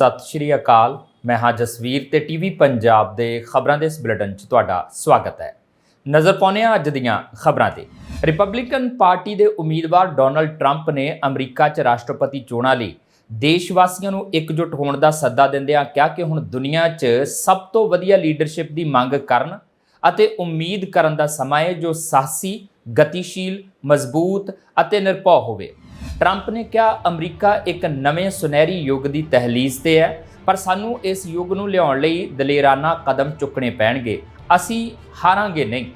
ਸਤਿ ਸ਼੍ਰੀ ਅਕਾਲ। ਮੈਂ ਹਾਂ ਜਸਵੀਰ ਤੇ ਟੀਵੀ ਪੰਜਾਬ ਦੇ ਖਬਰਾਂ ਦੇ ਇਸ ਬੁਲੇਟਿਨ 'ਚ ਤੁਹਾਡਾ ਸਵਾਗਤ ਹੈ। ਨਜ਼ਰ ਪਾਉਂਦੇ ਹਾਂ ਅੱਜ ਦੀਆਂ ਖਬਰਾਂ ਤੇ। ਰਿਪਬਲਿਕਨ ਪਾਰਟੀ ਦੇ ਉਮੀਦਵਾਰ ਡੋਨਲਡ ਟਰੰਪ ਨੇ ਅਮਰੀਕਾ 'ਚ ਰਾਸ਼ਟਰਪਤੀ ਚੋਣਾਂ ਲਈ ਦੇਸ਼ ਵਾਸੀਆਂ ਨੂੰ ਇਕਜੁੱਟ ਹੋਣ ਦਾ ਸੱਦਾ ਦਿੰਦਿਆਂ ਕਿਹਾ ਕਿ ਹੁਣ ਦੁਨੀਆ 'ਚ ਸਭ ਤੋਂ ਵਧੀਆ ਲੀਡਰਸ਼ਿਪ ਦੀ ਮੰਗ ਕਰਨ ਅਤੇ ਉਮੀਦ ਕਰਨ ਦਾ ਸਮਾਂ ਹੈ ਜੋ ਸਾਹਸੀ, ਗਤੀਸ਼ੀਲ, ਮਜ਼ਬੂਤ ਅਤੇ ਨਿਰਭਉ ਹੋਵੇ। ਟਰੰਪ ਨੇ ਕਿਹਾ, ਅਮਰੀਕਾ ਇੱਕ ਨਵੇਂ ਸੁਨਹਿਰੀ ਯੁੱਗ ਦੀ ਤਹਿਲੀਜ਼ ਤੇ ਹੈ, ਪਰ ਸਾਨੂੰ ਇਸ ਯੁੱਗ ਨੂੰ ਲਿਆਉਣ ਲਈ ਦਲੇਰਾਨਾ ਕਦਮ ਚੁੱਕਣੇ ਪੈਣਗੇ। ਅਸੀਂ ਹਾਰਾਂਗੇ ਨਹੀਂ।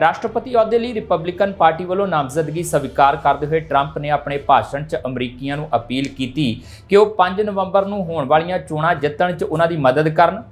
ਰਾਸ਼ਟਰਪਤੀ ਅਹੁਦੇ ਲਈ ਰਿਪਬਲਿਕਨ ਪਾਰਟੀ ਵੱਲੋਂ ਨਾਮਜ਼ਦਗੀ ਸਵੀਕਾਰ ਕਰਦੇ ਹੋਏ ਟਰੰਪ ਨੇ ਆਪਣੇ ਭਾਸ਼ਣ 'ਚ ਅਮਰੀਕੀਆਂ ਨੂੰ ਅਪੀਲ ਕੀਤੀ ਕਿ ਉਹ 5 ਨਵੰਬਰ ਨੂੰ ਹੋਣ ਵਾਲੀਆਂ ਚੋਣਾਂ ਜਿੱਤਣ 'ਚ ਉਹਨਾਂ ਦੀ ਮਦਦ ਕਰਨ।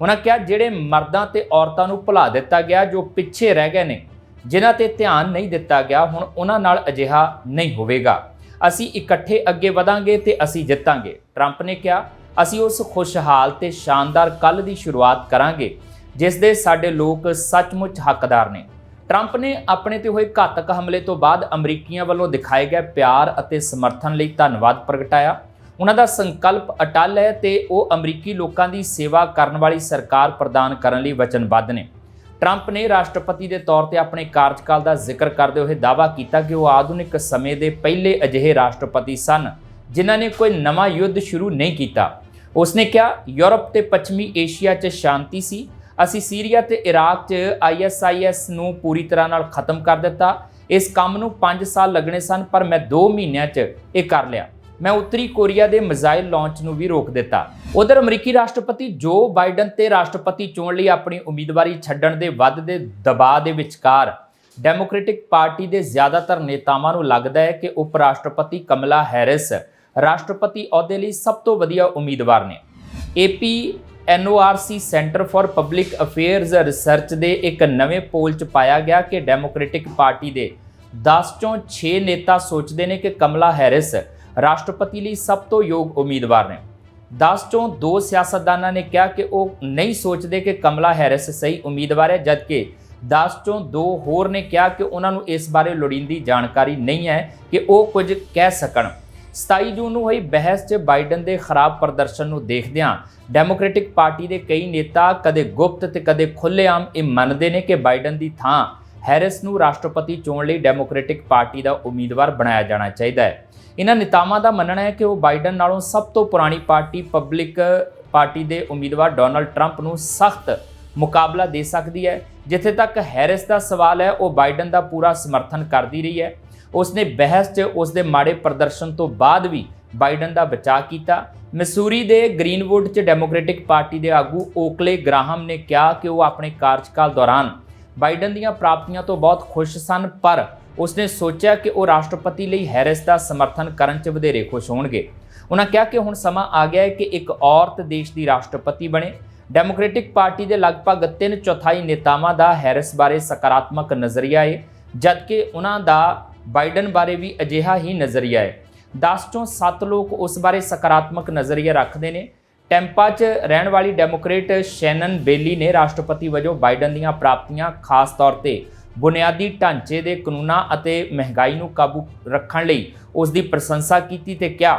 ਉਹਨਾਂ ਕਿਹਾ, ਜਿਹੜੇ ਮਰਦਾਂ ਤੇ ਔਰਤਾਂ ਨੂੰ ਭੁਲਾ ਦਿੱਤਾ ਗਿਆ, ਜੋ ਪਿੱਛੇ ਰਹਿ ਗਏ ਨੇ, ਜਿਨ੍ਹਾਂ ਤੇ ਧਿਆਨ ਨਹੀਂ ਦਿੱਤਾ ਗਿਆ, ਹੁਣ ਉਹਨਾਂ ਨਾਲ ਅਜਿਹਾ ਨਹੀਂ ਹੋਵੇਗਾ। ਅਸੀਂ ਇਕੱਠੇ ਅੱਗੇ ਵਧਾਂਗੇ ਤੇ ਅਸੀਂ ਜਿੱਤਾਂਗੇ। ਟਰੰਪ ਨੇ ਕਿਹਾ, ਅਸੀਂ ਉਸ ਖੁਸ਼ਹਾਲ ਤੇ ਸ਼ਾਨਦਾਰ ਕੱਲ ਦੀ ਸ਼ੁਰੂਆਤ ਕਰਾਂਗੇ, ਜਿਸ ਦੇ ਸਾਡੇ ਲੋਕ ਸੱਚਮੁੱਚ ਹੱਕਦਾਰ ਨੇ। ਟਰੰਪ ਨੇ ਆਪਣੇ ਤੇ ਹੋਏ ਘਾਤਕ ਹਮਲੇ ਤੋਂ ਬਾਅਦ ਅਮਰੀਕੀਆਂ ਵੱਲੋਂ ਦਿਖਾਏ ਗਏ ਪਿਆਰ ਅਤੇ ਸਮਰਥਨ ਲਈ ਧੰਨਵਾਦ ਪ੍ਰਗਟਾਇਆ। ਉਹਨਾਂ ਦਾ ਸੰਕਲਪ ਅਟਲ ਹੈ ਤੇ ਉਹ ਅਮਰੀਕੀ ਲੋਕਾਂ ਦੀ ਸੇਵਾ ਕਰਨ ਵਾਲੀ ਸਰਕਾਰ ਪ੍ਰਦਾਨ ਕਰਨ ਲਈ ਵਚਨਬੱਧ ਨੇ। ਟਰੰਪ ਨੇ ਰਾਸ਼ਟਰਪਤੀ ਦੇ ਤੌਰ ਤੇ ਆਪਣੇ ਕਾਰਜਕਾਲ ਦਾ ਜ਼ਿਕਰ ਕਰਦੇ ਹੋਏ ਦਾਅਵਾ ਕੀਤਾ ਕਿ ਉਹ ਆਧੁਨਿਕ ਸਮੇਂ ਦੇ ਪਹਿਲੇ ਅਜਿਹੇ ਰਾਸ਼ਟਰਪਤੀ ਸਨ, ਜਿਨ੍ਹਾਂ ਨੇ ਕੋਈ ਨਵਾਂ ਯੁੱਧ ਸ਼ੁਰੂ ਨਹੀਂ ਕੀਤਾ। ਉਸਨੇ ਕਿਹਾ, ਯੂਰਪ ਤੇ ਪੱਛਮੀ ਏਸ਼ੀਆ 'ਚ ਸ਼ਾਂਤੀ ਸੀ। ਅਸੀਂ ਸੀਰੀਆ ਤੇ ਇਰਾਕ 'ਚ ਆਈਐਸਆਈਐਸ ਨੂੰ ਪੂਰੀ ਤਰ੍ਹਾਂ ਨਾਲ ਖਤਮ ਕਰ ਦਿੱਤਾ। ਇਸ ਕੰਮ ਨੂੰ 5 ਸਾਲ ਲੱਗਣੇ ਸਨ, ਪਰ ਮੈਂ 2 ਮਹੀਨਿਆਂ 'ਚ ਇਹ ਕਰ ਲਿਆ। ਮੈਂ ਉੱਤਰੀ ਕੋਰੀਆ ਦੇ ਮਿਜ਼ਾਈਲ ਲਾਂਚ ਨੂੰ ਵੀ ਰੋਕ ਦਿੱਤਾ। ਉਧਰ ਅਮਰੀਕੀ ਰਾਸ਼ਟਰਪਤੀ ਜੋ ਬਾਈਡਨ ਤੇ ਰਾਸ਼ਟਰਪਤੀ ਚੋਣ ਲਈ ਆਪਣੀ ਉਮੀਦਵਾਰੀ ਛੱਡਣ ਦੇ ਵੱਧਦੇ ਦਬਾਅ ਦੇ ਵਿਚਕਾਰ ਡੈਮੋਕ੍ਰੈਟਿਕ ਪਾਰਟੀ ਦੇ ਜ਼ਿਆਦਾਤਰ ਨੇਤਾਵਾਂ ਨੂੰ ਲੱਗਦਾ ਹੈ ਕਿ ਉਪ ਰਾਸ਼ਟਰਪਤੀ ਕਮਲਾ ਹੈਰਿਸ ਰਾਸ਼ਟਰਪਤੀ ਅਹੁਦੇ ਲਈ ਸਭ ਤੋਂ ਵਧੀਆ ਉਮੀਦਵਾਰ ਨੇ। AP NORC centre for public affairs research ਦੇ ਇੱਕ ਨਵੇਂ ਪੋਲ 'ਚ ਪਾਇਆ ਗਿਆ ਕਿ ਡੈਮੋਕ੍ਰੈਟਿਕ ਪਾਰਟੀ ਦੇ 10 ਚੋਂ 6 ਨੇਤਾ ਸੋਚਦੇ ਨੇ ਕਿ ਕਮਲਾ ਹੈਰਿਸ ਰਾਸ਼ਟਰਪਤੀ ਲਈ ਸਭ ਤੋਂ ਯੋਗ ਉਮੀਦਵਾਰ ਨੇ। 10 ਚੋਂ ਦੋ ਸਿਆਸਤਦਾਨਾਂ ਨੇ ਕਿਹਾ ਕਿ ਉਹ ਨਹੀਂ ਸੋਚਦੇ ਕਿ ਕਮਲਾ ਹੈਰਿਸ ਸਹੀ ਉਮੀਦਵਾਰ ਹੈ, ਜਦਕਿ 10 ਚੋਂ ਦੋ ਹੋਰ ਨੇ ਕਿਹਾ ਕਿ ਉਹਨਾਂ ਨੂੰ ਇਸ ਬਾਰੇ ਲੋੜੀਂਦੀ ਜਾਣਕਾਰੀ ਨਹੀਂ ਹੈ ਕਿ ਉਹ ਕੁਝ ਕਹਿ ਸਕਣ। 27 ਜੂਨ ਨੂੰ ਹੋਈ ਬਹਿਸ 'ਚ ਬਾਈਡਨ ਦੇ ਖਰਾਬ ਪ੍ਰਦਰਸ਼ਨ ਨੂੰ ਦੇਖਦਿਆਂ ਡੈਮੋਕ੍ਰੈਟਿਕ ਪਾਰਟੀ ਦੇ ਕਈ ਨੇਤਾ ਕਦੇ ਗੁਪਤ ਤੇ ਕਦੇ ਖੁੱਲ੍ਹੇਆਮ ਇਹ ਮੰਨਦੇ ਨੇ ਕਿ ਬਾਈਡਨ ਦੀ ਥਾਂ ਹੈਰਿਸ ਨੂੰ ਰਾਸ਼ਟਰਪਤੀ ਚੋਣ ਲਈ ਡੈਮੋਕ੍ਰੈਟਿਕ ਪਾਰਟੀ ਦਾ ਉਮੀਦਵਾਰ ਬਣਾਇਆ ਜਾਣਾ ਚਾਹੀਦਾ ਹੈ। ਇਹਨਾਂ ਨੇਤਾਵਾਂ ਦਾ ਮੰਨਣਾ ਹੈ ਕਿ ਉਹ ਬਾਈਡਨ ਨਾਲੋਂ ਸਭ ਤੋਂ ਪੁਰਾਣੀ ਪਾਰਟੀ ਪਬਲਿਕ ਪਾਰਟੀ ਦੇ ਉਮੀਦਵਾਰ ਡੋਨਲਡ ਟਰੰਪ ਨੂੰ ਸਖਤ ਮੁਕਾਬਲਾ ਦੇ ਸਕਦੀ ਹੈ। ਜਿੱਥੇ ਤੱਕ ਹੈਰਿਸ ਦਾ ਸਵਾਲ ਹੈ, ਉਹ ਬਾਈਡਨ ਦਾ ਪੂਰਾ ਸਮਰਥਨ ਕਰਦੀ ਰਹੀ ਹੈ। ਉਸਨੇ ਬਹਿਸ 'ਚ ਉਸਦੇ ਮਾੜੇ ਪ੍ਰਦਰਸ਼ਨ ਤੋਂ ਬਾਅਦ ਵੀ ਬਾਈਡਨ ਦਾ ਬਚਾਅ ਕੀਤਾ। ਮਿਸੂਰੀ ਦੇ ਗ੍ਰੀਨਵੁੱਡ 'ਚ ਡੈਮੋਕ੍ਰੈਟਿਕ ਪਾਰਟੀ ਦੇ ਆਗੂ ਓਕਲੇ ਗ੍ਰਾਹਮ ਨੇ ਕਿਹਾ ਕਿ ਉਹ ਆਪਣੇ ਕਾਰਜਕਾਲ ਦੌਰਾਨ ਬਾਈਡਨ ਦੀਆਂ ਪ੍ਰਾਪਤੀਆਂ ਤੋਂ ਬਹੁਤ ਖੁਸ਼ ਸਨ, ਪਰ ਉਸਨੇ ਸੋਚਿਆ ਕਿ ਉਹ ਰਾਸ਼ਟਰਪਤੀ ਲਈ ਹੈਰਿਸ ਦਾ ਸਮਰਥਨ ਕਰਨ 'ਚ ਵਧੇਰੇ ਖੁਸ਼ ਹੋਣਗੇ। ਉਹਨਾਂ ਕਿਹਾ ਕਿ ਹੁਣ ਸਮਾਂ ਆ ਗਿਆ ਹੈ ਕਿ ਇੱਕ ਔਰਤ ਦੇਸ਼ ਦੀ ਰਾਸ਼ਟਰਪਤੀ ਬਣੇ। ਡੈਮੋਕ੍ਰੈਟਿਕ ਪਾਰਟੀ ਦੇ ਲਗਭਗ 3 ਚੌਥਾਈ ਨੇਤਾਵਾਂ ਦਾ ਹੈਰਿਸ ਬਾਰੇ ਸਕਾਰਾਤਮਕ ਨਜ਼ਰੀਆ ਹੈ ਜਦਕਿ ਉਹਨਾਂ ਦਾ ਬਾਈਡਨ ਬਾਰੇ ਵੀ ਅਜਿਹਾ ਹੀ ਨਜ਼ਰੀਆ ਹੈ 10 ਚੋਂ 7 ਲੋਕ ਉਸ ਬਾਰੇ ਸਕਾਰਾਤਮਕ ਨਜ਼ਰੀਆ ਰੱਖਦੇ ਨੇ। ਟੈਂਪਾ 'ਚ ਰਹਿਣ ਵਾਲੀ ਡੈਮੋਕ੍ਰੇਟ ਸ਼ੈਨਨ ਬੇਲੀ ਨੇ ਰਾਸ਼ਟਰਪਤੀ ਵਜੋਂ ਬਾਈਡਨ ਦੀਆਂ ਪ੍ਰਾਪਤੀਆਂ ਖਾਸ ਤੌਰ ਤੇ ਬੁਨਿਆਦੀ ਢਾਂਚੇ ਦੇ ਕਾਨੂੰਨਾਂ ਅਤੇ ਮਹਿੰਗਾਈ ਨੂੰ ਕਾਬੂ ਰੱਖਣ ਲਈ ਉਸ ਦੀ ਪ੍ਰਸ਼ੰਸਾ ਕੀਤੀ ਤੇ ਕਿਹਾ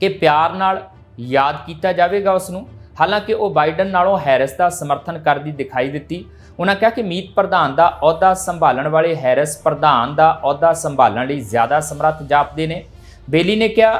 ਕਿ ਪਿਆਰ ਨਾਲ ਯਾਦ ਕੀਤਾ ਜਾਵੇਗਾ ਉਸ ਨੂੰ। ਹਾਲਾਂਕਿ ਉਹ ਬਾਈਡਨ ਨਾਲੋਂ ਹੈਰਿਸ ਦਾ ਸਮਰਥਨ ਕਰਦੀ ਦਿਖਾਈ ਦਿੱਤੀ। ਉਹਨਾਂ ਕਿਹਾ ਕਿ ਮੀਤ ਪ੍ਰਧਾਨ ਦਾ ਅਹੁਦਾ ਸੰਭਾਲਣ ਵਾਲੇ ਹੈਰਿਸ ਪ੍ਰਧਾਨ ਦਾ ਅਹੁਦਾ ਸੰਭਾਲਣ ਲਈ ਜ਼ਿਆਦਾ ਸਮਰੱਥ ਜਾਪਦੇ ਨੇ। ਬੇਲੀ ਨੇ ਕਿਹਾ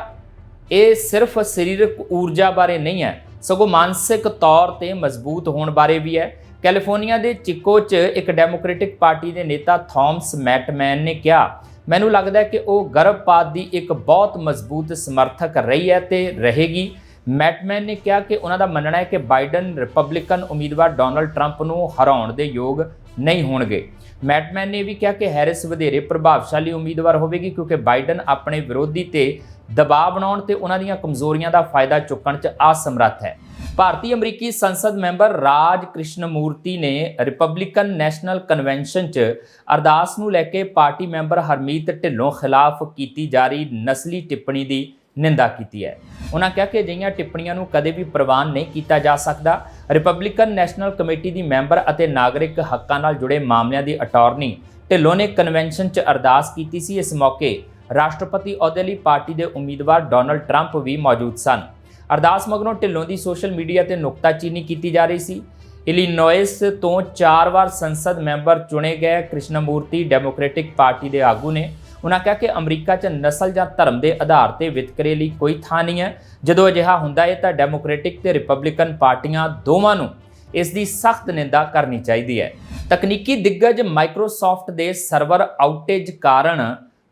ਇਹ ਸਿਰਫ ਸਰੀਰਕ ਊਰਜਾ ਬਾਰੇ ਨਹੀਂ ਹੈ, ਸਗੋਂ ਮਾਨਸਿਕ ਤੌਰ ਤੇ ਮਜ਼ਬੂਤ ਹੋਣ ਬਾਰੇ ਵੀ ਹੈ। ਕੈਲੀਫੋਰਨੀਆ ਦੇ ਚਿਕੋ 'ਚ ਇੱਕ ਡੈਮੋਕ੍ਰੈਟਿਕ ਪਾਰਟੀ ਦੇ ਨੇਤਾ ਥਾਮਸ ਮੈਟਮੈਨ ਨੇ ਕਿਹਾ, ਮੈਨੂੰ ਲੱਗਦਾ ਹੈ ਕਿ ਉਹ ਗਰਭਪਾਤ ਦੀ ਇੱਕ ਬਹੁਤ ਮਜ਼ਬੂਤ ਸਮਰਥਕ ਰਹੀ ਹੈ ਤੇ ਰਹੇਗੀ। ਮੈਟਮੈਨ ਨੇ ਕਿਹਾ ਕਿ ਉਹਨਾਂ ਦਾ ਮੰਨਣਾ ਹੈ ਕਿ ਬਾਈਡਨ ਰਿਪਬਲਿਕਨ ਉਮੀਦਵਾਰ ਡੋਨਲਡ ਟਰੰਪ ਨੂੰ ਹਰਾਉਣ ਦੇ ਯੋਗ ਨਹੀਂ ਹੋਣਗੇ। ਮੈਟਮੈਨ ਨੇ ਵੀ ਕਿਹਾ ਕਿ ਹੈਰਿਸ ਵਧੇਰੇ ਪ੍ਰਭਾਵਸ਼ਾਲੀ ਉਮੀਦਵਾਰ ਹੋਵੇਗੀ ਕਿਉਂਕਿ ਬਾਈਡਨ ਆਪਣੇ ਵਿਰੋਧੀ ਤੇ ਦਬਾਅ ਬਣਾਉਣ ਤੇ ਉਹਨਾਂ ਦੀਆਂ ਕਮਜ਼ੋਰੀਆਂ ਦਾ ਫਾਇਦਾ ਚੁੱਕਣ 'ਚ ਅਸਮਰੱਥ ਹੈ। ਭਾਰਤੀ ਅਮਰੀਕੀ ਸੰਸਦ ਮੈਂਬਰ ਰਾਜ ਕ੍ਰਿਸ਼ਨ ਮੂਰਤੀ ਨੇ ਰਿਪਬਲਿਕਨ ਨੈਸ਼ਨਲ ਕਨਵੈਨਸ਼ਨ 'ਚ ਅਰਦਾਸ ਨੂੰ ਲੈ ਕੇ ਪਾਰਟੀ ਮੈਂਬਰ ਹਰਮੀਤ ਢਿੱਲੋਂ ਖਿਲਾਫ ਕੀਤੀ ਜਾ ਰਹੀ ਨਸਲੀ ਟਿੱਪਣੀ ਦੀ ਨਿੰਦਾ ਕੀਤੀ ਹੈ। ਉਹਨਾਂ ਕਿਹਾ ਕਿ ਅਜਿਹੀਆਂ ਟਿੱਪਣੀਆਂ ਨੂੰ ਕਦੇ ਵੀ ਪ੍ਰਵਾਨ ਨਹੀਂ ਕੀਤਾ ਜਾ ਸਕਦਾ। ਰਿਪਬਲਿਕਨ ਨੈਸ਼ਨਲ ਕਮੇਟੀ ਦੀ ਮੈਂਬਰ ਅਤੇ ਨਾਗਰਿਕ ਹੱਕਾਂ ਨਾਲ ਜੁੜੇ ਮਾਮਲਿਆਂ ਦੀ ਅਟਾਰਨੀ ਢਿੱਲੋਂ ਨੇ ਕਨਵੈਨਸ਼ਨ 'ਚ ਅਰਦਾਸ ਕੀਤੀ ਸੀ। ਇਸ ਮੌਕੇ ਰਾਸ਼ਟਰਪਤੀ ਅਹੁਦੇ ਲਈ ਪਾਰਟੀ ਦੇ ਉਮੀਦਵਾਰ ਡੋਨਲਡ ਟਰੰਪ ਵੀ ਮੌਜੂਦ ਸਨ। ਅਰਦਾਸ ਮਗਰੋਂ ਢਿੱਲੋਂ ਦੀ ਸੋਸ਼ਲ ਮੀਡੀਆ ਤੇ ਨੁਕਤਾਚੀਨੀ ਕੀਤੀ ਜਾ ਰਹੀ ਸੀ। ਇਲੀਨੋਇਸ ਤੋਂ ਚਾਰ ਵਾਰ ਸੰਸਦ ਮੈਂਬਰ ਚੁਣੇ ਗਏ ਕ੍ਰਿਸ਼ਨਮੂਰਤੀ ਡੈਮੋਕ੍ਰੈਟਿਕ ਪਾਰਟੀ ਦੇ ਆਗੂ ਨੇ ਉਹਨਾਂ ਕਿਹਾ ਕਿ ਅਮਰੀਕਾ 'ਚ ਨਸਲ ਜਾਂ ਧਰਮ ਦੇ ਆਧਾਰ ਤੇ ਵਿਤਕਰੇ ਲਈ ਕੋਈ ਥਾਂ ਨਹੀਂ ਹੈ। ਜਦੋਂ ਅਜਿਹਾ ਹੁੰਦਾ ਹੈ ਤਾਂ ਡੈਮੋਕ੍ਰੈਟਿਕ ਤੇ ਰਿਪਬਲਿਕਨ ਪਾਰਟੀਆਂ ਦੋਵਾਂ ਨੂੰ ਇਸ ਦੀ ਸਖਤ ਨਿੰਦਾ ਕਰਨੀ ਚਾਹੀਦੀ ਹੈ। ਤਕਨੀਕੀ ਦਿੱਗਜ ਮਾਈਕਰੋਸਾਫਟ ਦੇ ਸਰਵਰ ਆਊਟੇਜ ਕਾਰਨ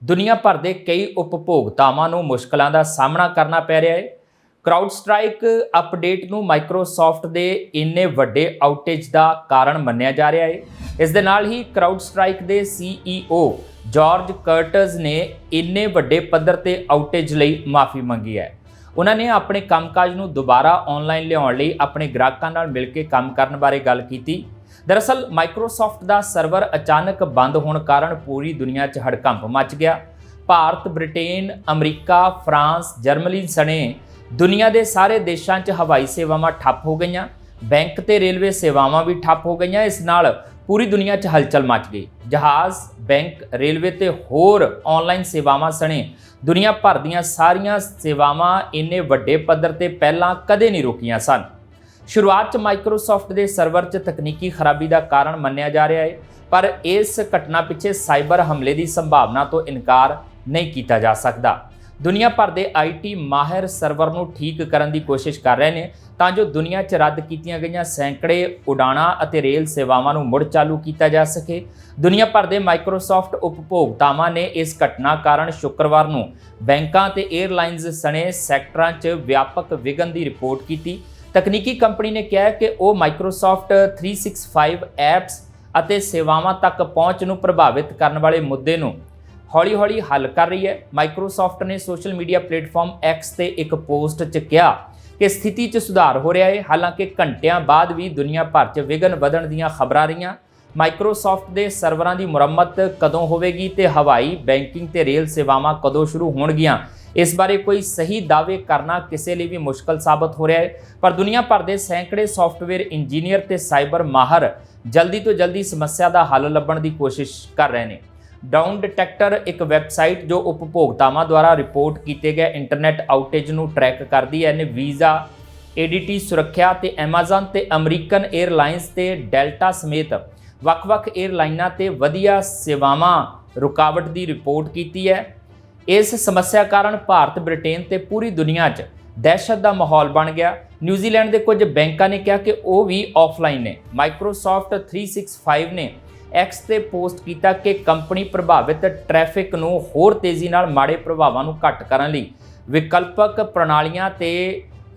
ਦੁਨੀਆ ਭਰ ਦੇ ਕਈ ਉਪਭੋਗਤਾਵਾਂ ਨੂੰ ਮੁਸ਼ਕਲਾਂ ਦਾ ਸਾਹਮਣਾ ਕਰਨਾ ਪੈ ਰਿਹਾ ਹੈ। ਕਰਾਊਡਸਟ੍ਰਾਈਕ ਅਪਡੇਟ ਨੂੰ ਮਾਈਕਰੋਸਾਫਟ ਦੇ ਇੰਨੇ ਵੱਡੇ ਆਊਟੇਜ ਦਾ ਕਾਰਨ ਮੰਨਿਆ ਜਾ ਰਿਹਾ ਹੈ। ਇਸ ਦੇ ਨਾਲ ਹੀ ਕਰਾਊਡ ਕਰਾਊਡਸਟ੍ਰਾਈਕ ਦੇ CEO ਜਾਰਜ ਕਰਟਸ ਨੇ ਇੰਨੇ ਵੱਡੇ ਪੱਧਰ ਤੇ ਆਊਟੇਜ ਲਈ ਮਾਫੀ ਮੰਗੀ ਹੈ। ਉਹਨਾਂ ਨੇ ਆਪਣੇ ਕੰਮਕਾਜ ਨੂੰ ਦੁਬਾਰਾ ਆਨਲਾਈਨ ਲਿਆਉਣ ਲਈ ਆਪਣੇ ਗ੍ਰਾਹਕਾਂ ਨਾਲ ਮਿਲ ਕੇ ਕੰਮ ਕਰਨ ਬਾਰੇ ਗੱਲ ਕੀਤੀ। ਦਰਅਸਲ ਮਾਈਕਰੋਸਾਫਟ ਦਾ ਸਰਵਰ ਅਚਾਨਕ ਬੰਦ ਹੋਣ ਕਾਰਨ ਪੂਰੀ ਦੁਨੀਆ 'ਚ ਹੜਕੰਪ ਮਚ ਗਿਆ। Bharat, Britain, America, France, Germany ਸਣੇ ਦੁਨੀਆ ਦੇ ਸਾਰੇ ਦੇਸ਼ਾਂ 'ਚ ਹਵਾਈ ਸੇਵਾਵਾਂ ਠੱਪ ਹੋ ਗਈਆਂ। ਬੈਂਕ ਤੇ ਰੇਲਵੇ ਸੇਵਾਵਾਂ ਵੀ ਠੱਪ ਹੋ ਗਈਆਂ। ਇਸ ਨਾਲ ਪੂਰੀ ਦੁਨੀਆ 'ਚ ਹਲਚਲ ਮਚ ਗਈ। ਜਹਾਜ਼, ਬੈਂਕ, ਰੇਲਵੇ ਤੇ ਹੋਰ ਆਨਲਾਈਨ ਸੇਵਾਵਾਂ ਸਣੇ ਦੁਨੀਆ ਭਰ ਦੀਆਂ ਸਾਰੀਆਂ ਸੇਵਾਵਾਂ ਇੰਨੇ ਵੱਡੇ ਪੱਧਰ ਤੇ ਪਹਿਲਾਂ ਕਦੇ ਨਹੀਂ ਰੁਕੀਆਂ ਸਨ। ਸ਼ੁਰੂਆਤ 'ਚ ਮਾਈਕਰੋਸਾਫਟ ਦੇ ਸਰਵਰ 'ਚ ਤਕਨੀਕੀ ਖਰਾਬੀ ਦਾ ਕਾਰਨ ਮੰਨਿਆ ਜਾ ਰਿਹਾ ਹੈ, ਪਰ ਇਸ ਘਟਨਾ ਪਿੱਛੇ ਸਾਈਬਰ ਹਮਲੇ ਦੀ ਸੰਭਾਵਨਾ ਤੋਂ ਇਨਕਾਰ ਨਹੀਂ ਕੀਤਾ ਜਾ ਸਕਦਾ। ਦੁਨੀਆ ਭਰ ਦੇ ਆਈਟੀ ਮਾਹਿਰ ਸਰਵਰ ਨੂੰ ਠੀਕ ਕਰਨ ਦੀ ਕੋਸ਼ਿਸ਼ ਕਰ ਰਹੇ ਨੇ, ਤਾਂ ਜੋ ਦੁਨੀਆ 'ਚ ਰੱਦ ਕੀਤੀਆਂ ਗਈਆਂ ਸੈਂਕੜੇ ਉਡਾਣਾਂ ਅਤੇ ਰੇਲ ਸੇਵਾਵਾਂ ਨੂੰ ਮੁੜ ਚਾਲੂ ਕੀਤਾ ਜਾ ਸਕੇ। ਦੁਨੀਆ ਭਰ ਦੇ ਮਾਈਕਰੋਸਾਫਟ ਉਪਭੋਗਤਾਵਾਂ ਨੇ ਇਸ ਘਟਨਾ ਕਾਰਨ ਸ਼ੁੱਕਰਵਾਰ ਨੂੰ ਬੈਂਕਾਂ ਤੇ 에ਅਰਲਾਈਨਜ਼ ਸਣੇ ਸੈਕਟਰਾਂ 'ਚ ਵਿਆਪਕ ਵਿਘਨ ਦੀ ਰਿਪੋਰਟ ਕੀਤੀ। ਤਕਨੀਕੀ ਕੰਪਨੀ ਨੇ ਕਿਹਾ ਕਿ ਉਹ ਮਾਈਕਰੋਸਾਫਟ 365 ਐਪਸ ਅਤੇ ਸੇਵਾਵਾਂ ਤੱਕ ਪਹੁੰਚ ਨੂੰ ਪ੍ਰਭਾਵਿਤ ਕਰਨ ਵਾਲੇ ਮੁੱਦੇ ਨੂੰ ਹੌਲੀ-ਹੌਲੀ ਹੱਲ ਕਰ ਰਹੀ ਹੈ। ਮਾਈਕਰੋਸਾਫਟ ਨੇ ਸੋਸ਼ਲ ਮੀਡੀਆ ਪਲੇਟਫਾਰਮ X ਤੇ ਇੱਕ ਪੋਸਟ 'ਚ ਕਿਹਾ ਕਿ ਸਥਿਤੀ 'ਚ ਸੁਧਾਰ ਹੋ ਰਿਹਾ ਹੈ। ਹਾਲਾਂਕਿ ਘੰਟਿਆਂ ਬਾਅਦ ਵੀ ਦੁਨੀਆ ਭਰ 'ਚ ਵਿਘਨ ਵਧਣ ਦੀਆਂ ਖਬਰਾਂ ਰਹੀਆਂ। ਮਾਈਕਰੋਸਾਫਟ ਦੇ ਸਰਵਰਾਂ ਦੀ ਮੁਰੰਮਤ ਕਦੋਂ ਹੋਵੇਗੀ ਤੇ ਹਵਾਈ ਬੈਂਕਿੰਗ ਤੇ ਰੇਲ ਸੇਵਾਵਾਂ ਕਦੋਂ ਸ਼ੁਰੂ ਹੋਣਗੀਆਂ? ਇਸ ਬਾਰੇ ਕੋਈ ਸਹੀ ਦਾਅਵੇ ਕਰਨਾ ਕਿਸੇ ਲਈ ਵੀ ਮੁਸ਼ਕਲ ਸਾਬਤ ਹੋ ਰਿਹਾ ਹੈ। ਪਰ ਦੁਨੀਆ ਭਰ ਦੇ ਸੈਂਕੜੇ ਸੌਫਟਵੇਅਰ ਇੰਜੀਨੀਅਰ ਤੇ ਸਾਈਬਰ ਮਾਹਰ ਜਲਦੀ ਤੋਂ ਜਲਦੀ ਸਮੱਸਿਆ ਦਾ ਹੱਲ ਲੱਭਣ ਦੀ ਕੋਸ਼ਿਸ਼ ਕਰ ਰਹੇ ਨੇ। ਡਾਊਨ ਡਿਟੈਕਟਰ ਇੱਕ ਵੈਬਸਾਈਟ ਜੋ ਉਪਭੋਗਤਾਵਾਂ ਦੁਆਰਾ ਰਿਪੋਰਟ ਕੀਤੇ ਗਏ ਇੰਟਰਨੈਟ ਆਊਟੇਜ ਨੂੰ ਟਰੈਕ ਕਰਦੀ ਹੈ। ਨੇ ਵੀਜ਼ਾ ADT ਸੁਰੱਖਿਆ ਤੇ Amazon ਤੇ ਅਮਰੀਕਨ 에ਅਰਲਾਈਨਸ ਤੇ ਡੈਲਟਾ ਸਮੇਤ ਵੱਖ-ਵੱਖ 에ਅਰਲਾਈਨਾਂ ਤੇ ਵਧੀਆ ਸੇਵਾਵਾਂ ਰੁਕਾਵਟ ਦੀ ਰਿਪੋਰਟ ਕੀਤੀ ਹੈ। ਇਸ ਸਮੱਸਿਆ ਕਾਰਨ ਭਾਰਤ, ਬ੍ਰਿਟੇਨ ਤੇ ਪੂਰੀ ਦੁਨੀਆ 'ਚ ਦਹਿਸ਼ਤ ਦਾ ਮਾਹੌਲ ਬਣ ਗਿਆ। ਨਿਊਜ਼ੀਲੈਂਡ ਦੇ ਕੁਝ ਬੈਂਕਾਂ ਨੇ ਕਿਹਾ ਕਿ ਉਹ ਵੀ ਆਫਲਾਈਨ ਨੇ। ਮਾਈਕਰੋਸਾਫਟ 365 ਨੇ ਐਕਸ ਤੇ ਪੋਸਟ ਕੀਤਾ ਕਿ ਕੰਪਨੀ ਪ੍ਰਭਾਵਿਤ ਟ੍ਰੈਫਿਕ ਨੂੰ ਹੋਰ ਤੇਜ਼ੀ ਨਾਲ ਮਾੜੇ ਪ੍ਰਭਾਵਾਂ ਨੂੰ ਘੱਟ ਕਰਨ ਲਈ ਵਿਕਲਪਕ ਪ੍ਰਣਾਲੀਆਂ ਤੇ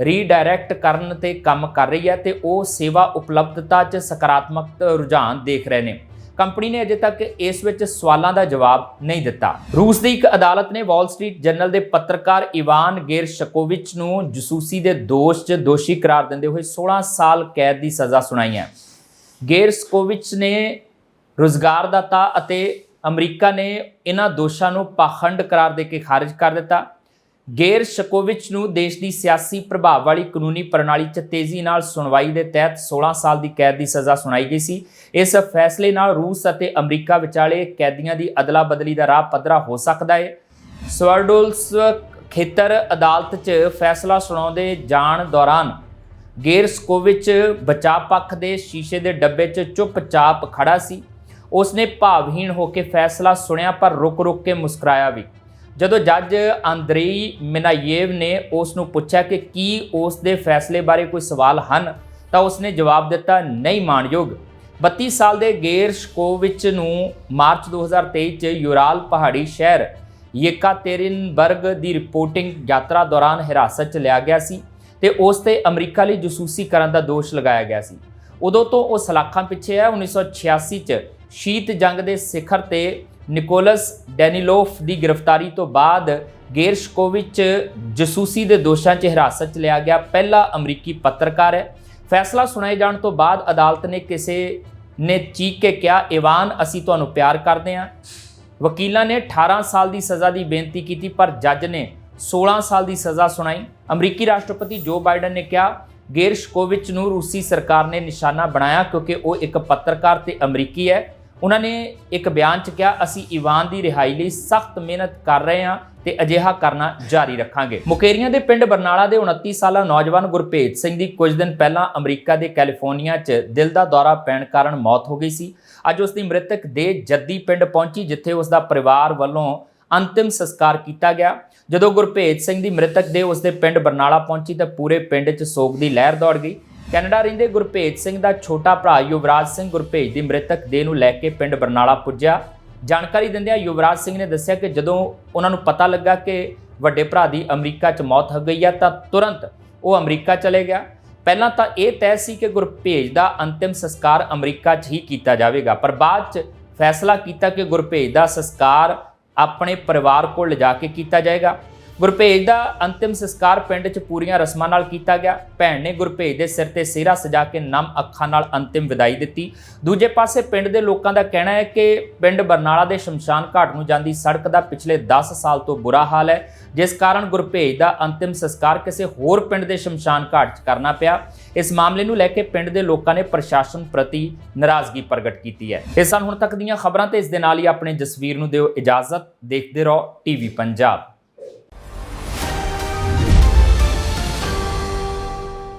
ਰੀਡਾਇਰੈਕਟ ਕਰਨ ਤੇ ਕੰਮ ਕਰ ਰਹੀ ਹੈ ਤੇ ਉਹ ਸੇਵਾ ਉਪਲਬਧਤਾ 'ਚ ਸਕਾਰਾਤਮਕ ਰੁਝਾਨ ਦੇਖ ਰਹੇ ਨੇ। ਕੰਪਨੀ ਨੇ ਅਜੇ ਤੱਕ ਇਸ ਵਿੱਚ ਸਵਾਲਾਂ ਦਾ ਜਵਾਬ ਨਹੀਂ ਦਿੱਤਾ। ਰੂਸ ਦੀ ਇੱਕ ਅਦਾਲਤ ਨੇ ਵਾਲ ਸਟਰੀਟ ਜਰਨਲ ਦੇ ਪੱਤਰਕਾਰ ਇਵਾਨ ਗੇਰਸ਼ਕੋਵਿਚ ਨੂੰ ਜਸੂਸੀ ਦੇ ਦੋਸ਼ 'ਚ ਦੋਸ਼ੀ ਕਰਾਰ ਦਿੰਦੇ ਹੋਏ 16 ਸਾਲ ਕੈਦ ਦੀ ਸਜ਼ਾ ਸੁਣਾਈ ਹੈ। ਗੇਰਸ਼ਕੋਵਿਚ ਨੇ ਰੁਜ਼ਗਾਰਦਾਤਾ ਅਤੇ ਅਮਰੀਕਾ ਨੇ ਇਹਨਾਂ ਦੋਸ਼ਾਂ ਨੂੰ ਪਾਖੰਡ ਕਰਾਰ ਦੇ ਕੇ ਖਾਰਜ ਕਰ ਦਿੱਤਾ। ਗੇਰ ਸ਼ਕੋਵਿਚ ਨੂੰ ਦੇਸ਼ ਦੀ ਸਿਆਸੀ ਪ੍ਰਭਾਵ ਵਾਲੀ ਕਾਨੂੰਨੀ ਪ੍ਰਣਾਲੀ 'ਚ ਤੇਜ਼ੀ ਨਾਲ ਸੁਣਵਾਈ ਦੇ ਤਹਿਤ 16 ਸਾਲ ਦੀ ਕੈਦ ਦੀ ਸਜ਼ਾ ਸੁਣਾਈ ਗਈ ਸੀ। ਇਸ ਫੈਸਲੇ ਨਾਲ ਰੂਸ ਅਤੇ ਅਮਰੀਕਾ ਵਿਚਾਲੇ ਕੈਦੀਆਂ ਦੀ ਅਦਲਾ ਬਦਲੀ ਦਾ ਰਾਹ ਪੱਧਰਾ ਹੋ ਸਕਦਾ ਹੈ ਸਵਰਡੋਲਸ ਖੇਤਰ ਅਦਾਲਤ 'ਚ ਫੈਸਲਾ ਸੁਣਾਉਂਦੇ ਜਾਣ ਦੌਰਾਨ ਗੇਰਸਕੋਵਿਚ ਬਚਾਅ ਪੱਖ ਦੇ ਸ਼ੀਸ਼ੇ ਦੇ ਡੱਬੇ 'ਚ ਚੁੱਪਚਾਪ ਖੜਾ ਸੀ। ਉਸਨੇ ਭਾਵਹੀਣ ਹੋ ਕੇ ਫੈਸਲਾ ਸੁਣਿਆ ਪਰ ਰੁਕ-ਰੁਕ ਕੇ ਮੁਸਕਰਾਇਆ ਵੀ। ਜਦੋਂ ਜੱਜ ਆਂਦਰੇਈ ਮਿਨਾਯੇਵ ਨੇ ਉਸ ਨੂੰ ਪੁੱਛਿਆ ਕਿ ਕੀ ਉਸ ਦੇ ਫੈਸਲੇ ਬਾਰੇ ਕੋਈ ਸਵਾਲ ਹਨ, ਤਾਂ ਉਸਨੇ ਜਵਾਬ ਦਿੱਤਾ, ਨਹੀਂ ਮਾਣਯੋਗ। 32 ਸਾਲ ਦੇ ਗੇਰਸ਼ਕੋਵਿਚ ਨੂੰ ਮਾਰਚ 2023 ਚ ਯੂਰਾਲ ਪਹਾੜੀ ਸ਼ਹਿਰ ਯੇਕਾਤੇਰਿਨਬਰਗ ਦੀ ਰਿਪੋਰਟਿੰਗ ਯਾਤਰਾ ਦੌਰਾਨ ਹਿਰਾਸਤ 'ਚ ਲਿਆ ਗਿਆ ਸੀ ਤੇ ਉਸ ਤੇ ਅਮਰੀਕਾ ਲਈ ਜਸੂਸੀ ਕਰਨ ਦਾ ਦੋਸ਼ ਲਗਾਇਆ ਗਿਆ ਸੀ। ਉਦੋਂ ਤੋਂ ਉਹ ਸਲਾਖਾਂ ਪਿੱਛੇ ਹੈ 1986 ਚ ਸ਼ੀਤ ਜੰਗ ਦੇ ਸਿਖਰ ਤੇ ਨਿਕੋਲਸ ਡੈਨੀਲੋਫ ਦੀ ਗ੍ਰਿਫਤਾਰੀ ਤੋਂ ਬਾਅਦ ਗੇਰਸ਼ਕੋਵਿਚ ਜਸੂਸੀ ਦੇ ਦੋਸ਼ਾਂ 'ਚ ਹਿਰਾਸਤ 'ਚ ਲਿਆ ਗਿਆ ਪਹਿਲਾ ਅਮਰੀਕੀ ਪੱਤਰਕਾਰ ਹੈ। ਫੈਸਲਾ ਸੁਣਾਏ ਜਾਣ ਤੋਂ ਬਾਅਦ ਅਦਾਲਤ ਨੇ ਕਿਸੇ ਨੇ ਚੀਕ ਕੇ ਕਿਹਾ, ਇਵਾਨ, ਅਸੀਂ ਤੁਹਾਨੂੰ ਪਿਆਰ ਕਰਦੇ ਹਾਂ। ਵਕੀਲਾਂ ਨੇ 18 ਸਾਲ ਦੀ ਸਜ਼ਾ ਦੀ ਬੇਨਤੀ ਕੀਤੀ, ਪਰ ਜੱਜ ਨੇ 16 ਸਾਲ ਦੀ ਸਜ਼ਾ ਸੁਣਾਈ। ਅਮਰੀਕੀ ਰਾਸ਼ਟਰਪਤੀ ਜੋ ਬਾਈਡਨ ਨੇ ਕਿਹਾ, ਗੇਰਸ਼ਕੋਵਿਚ ਨੂੰ ਰੂਸੀ ਸਰਕਾਰ ਨੇ ਨਿਸ਼ਾਨਾ ਬਣਾਇਆ ਕਿਉਂਕਿ ਉਹ ਇੱਕ ਪੱਤਰਕਾਰ ਤੇ ਅਮਰੀਕੀ ਹੈ। ਉਹਨਾਂ ਨੇ ਇੱਕ ਬਿਆਨ 'ਚ ਕਿਹਾ, ਅਸੀਂ ਇਵਾਨ ਦੀ ਰਿਹਾਈ ਲਈ ਸਖਤ ਮਿਹਨਤ ਕਰ ਰਹੇ ਹਾਂ ਤੇ ਅਜਿਹਾ ਕਰਨਾ ਜਾਰੀ ਰੱਖਾਂਗੇ। ਮੁਕੇਰੀਆਂ ਦੇ ਪਿੰਡ ਬਰਨਾਲਾ ਦੇ 29 ਸਾਲਾ ਨੌਜਵਾਨ ਗੁਰਭੇਜ ਸਿੰਘ ਦੀ ਕੁਝ ਦਿਨ ਪਹਿਲਾਂ ਅਮਰੀਕਾ ਦੇ ਕੈਲੀਫੋਰਨੀਆ 'ਚ ਦਿਲ ਦਾ ਦੌਰਾ ਪੈਣ ਕਾਰਨ ਮੌਤ ਹੋ ਗਈ ਸੀ। ਅੱਜ ਉਸ ਦੀ ਮ੍ਰਿਤਕ ਦੇਹ ਜੱਦੀ ਪਿੰਡ ਪਹੁੰਚੀ, ਜਿੱਥੇ ਉਸ ਦਾ ਪਰਿਵਾਰ ਵੱਲੋਂ ਅੰਤਿਮ ਸੰਸਕਾਰ ਕੀਤਾ ਗਿਆ। ਜਦੋਂ ਗੁਰਭੇਜ ਸਿੰਘ ਦੀ ਮ੍ਰਿਤਕ ਦੇਹ ਉਸ ਦੇ ਪਿੰਡ ਬਰਨਾਲਾ ਪਹੁੰਚੀ ਤਾਂ ਪੂਰੇ ਪਿੰਡ 'ਚ ਸੋਗ ਦੀ ਲਹਿਰ ਦੌੜ ਗਈ। ਕੈਨੇਡਾ ਰਹਿੰਦੇ ਗੁਰਭੇਜ ਸਿੰਘ ਦਾ ਛੋਟਾ ਭਰਾ ਯੁਵਰਾਜ ਸਿੰਘ ਗੁਰਭੇਜ ਦੀ ਮ੍ਰਿਤਕ ਦੇਹ ਨੂੰ ਲੈ ਕੇ ਪਿੰਡ ਬਰਨਾਲਾ ਪੁੱਜਿਆ। ਜਾਣਕਾਰੀ ਦਿੰਦਿਆਂ ਯੁਵਰਾਜ ਸਿੰਘ ਨੇ ਦੱਸਿਆ ਕਿ ਜਦੋਂ ਉਹਨਾਂ ਨੂੰ ਪਤਾ ਲੱਗਾ ਕਿ ਵੱਡੇ ਭਰਾ ਦੀ ਅਮਰੀਕਾ 'ਚ ਮੌਤ ਹੋ ਗਈ ਹੈ ਤਾਂ ਤੁਰੰਤ ਉਹ ਅਮਰੀਕਾ ਚਲੇ ਗਿਆ। ਪਹਿਲਾਂ ਤਾਂ ਇਹ ਤੈਅ ਸੀ ਕਿ ਗੁਰਭੇਜ ਦਾ ਅੰਤਿਮ ਸੰਸਕਾਰ ਅਮਰੀਕਾ 'ਚ ਹੀ ਕੀਤਾ ਜਾਵੇਗਾ, ਪਰ ਬਾਅਦ 'ਚ ਫੈਸਲਾ ਕੀਤਾ ਕਿ ਗੁਰਭੇਜ ਦਾ ਸੰਸਕਾਰ ਆਪਣੇ ਪਰਿਵਾਰ ਕੋਲ ਲਿਜਾ ਕੇ ਕੀਤਾ ਜਾਏਗਾ। ਗੁਰਭੇਜ ਦਾ ਅੰਤਿਮ ਸੰਸਕਾਰ ਪਿੰਡ 'ਚ ਪੂਰੀਆਂ ਰਸਮਾਂ ਨਾਲ ਕੀਤਾ ਗਿਆ। ਭੈਣ ਨੇ ਗੁਰਭੇਜ ਦੇ ਸਿਰ ਤੇ ਸਿਹਰਾ ਸਜਾ ਕੇ ਨਮ ਅੱਖਾਂ ਨਾਲ ਅੰਤਿਮ ਵਿਦਾਈ ਦਿੱਤੀ। ਦੂਜੇ ਪਾਸੇ ਪਿੰਡ ਦੇ ਲੋਕਾਂ ਦਾ ਕਹਿਣਾ ਹੈ ਕਿ ਪਿੰਡ ਬਰਨਾਲਾ ਦੇ ਸ਼ਮਸ਼ਾਨ ਘਾਟ ਨੂੰ ਜਾਂਦੀ ਸੜਕ ਦਾ ਪਿਛਲੇ 10 ਸਾਲ ਤੋਂ ਬੁਰਾ ਹਾਲ ਹੈ, ਜਿਸ ਕਾਰਨ ਗੁਰਭੇਜ ਦਾ ਅੰਤਿਮ ਸੰਸਕਾਰ ਕਿਸੇ ਹੋਰ ਪਿੰਡ ਦੇ ਸ਼ਮਸ਼ਾਨ ਘਾਟ 'ਚ ਕਰਨਾ ਪਿਆ। ਇਸ ਮਾਮਲੇ ਨੂੰ ਲੈ ਕੇ ਪਿੰਡ ਦੇ ਲੋਕਾਂ ਨੇ ਪ੍ਰਸ਼ਾਸਨ ਪ੍ਰਤੀ ਨਾਰਾਜ਼ਗੀ ਪ੍ਰਗਟ ਕੀਤੀ ਹੈ। ਇਹ ਸਨ ਹੁਣ ਤੱਕ ਦੀਆਂ ਖਬਰਾਂ ਤੇ ਇਸ ਦੇ ਨਾਲ ਹੀ ਆਪਣੇ ਜਸਵੀਰ ਨੂੰ ਦਿਓ ਇਜਾਜ਼ਤ। ਦੇਖਦੇ ਰਹੋ ਟੀਵੀ ਪੰਜਾਬ।